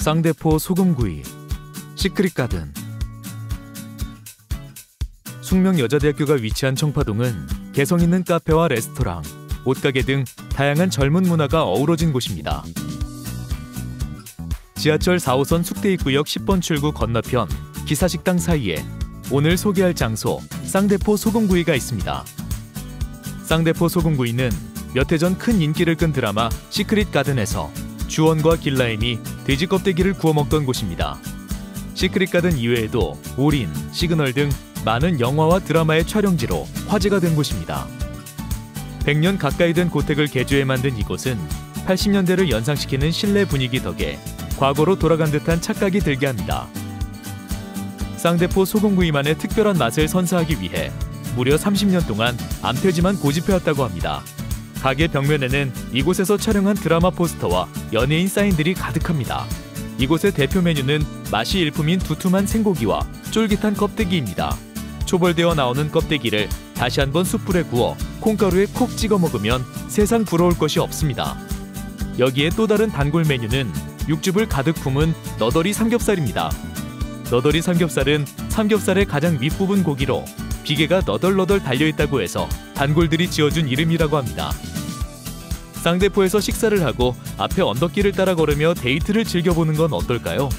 쌍대포 소금구이, 시크릿 가든. 숙명여자대학교가 위치한 청파동은 개성 있는 카페와 레스토랑, 옷가게 등 다양한 젊은 문화가 어우러진 곳입니다. 지하철 4호선 숙대입구역 10번 출구 건너편 기사식당 사이에 오늘 소개할 장소 쌍대포 소금구이가 있습니다. 쌍대포 소금구이는 몇 해 전 큰 인기를 끈 드라마 시크릿 가든에서 주원과 길라임이 돼지 껍데기를 구워 먹던 곳입니다. 시크릿 가든 이외에도 올인, 시그널 등 많은 영화와 드라마의 촬영지로 화제가 된 곳입니다. 100년 가까이 된 고택을 개조해 만든 이곳은 80년대를 연상시키는 실내 분위기 덕에 과거로 돌아간 듯한 착각이 들게 합니다. 쌍대포 소금구이만의 특별한 맛을 선사하기 위해 무려 30년 동안 암퇴지만 고집해왔다고 합니다. 가게 벽면에는 이곳에서 촬영한 드라마 포스터와 연예인 사인들이 가득합니다. 이곳의 대표 메뉴는 맛이 일품인 두툼한 생고기와 쫄깃한 껍데기입니다. 초벌되어 나오는 껍데기를 다시 한번 숯불에 구워 콩가루에 콕 찍어 먹으면 세상 부러울 것이 없습니다. 여기에 또 다른 단골 메뉴는 육즙을 가득 품은 너더리 삼겹살입니다. 너더리 삼겹살은 삼겹살의 가장 밑부분 고기로 비계가 너덜너덜 달려있다고 해서 단골들이 지어준 이름이라고 합니다. 쌍대포에서 식사를 하고 앞에 언덕길을 따라 걸으며 데이트를 즐겨보는 건 어떨까요?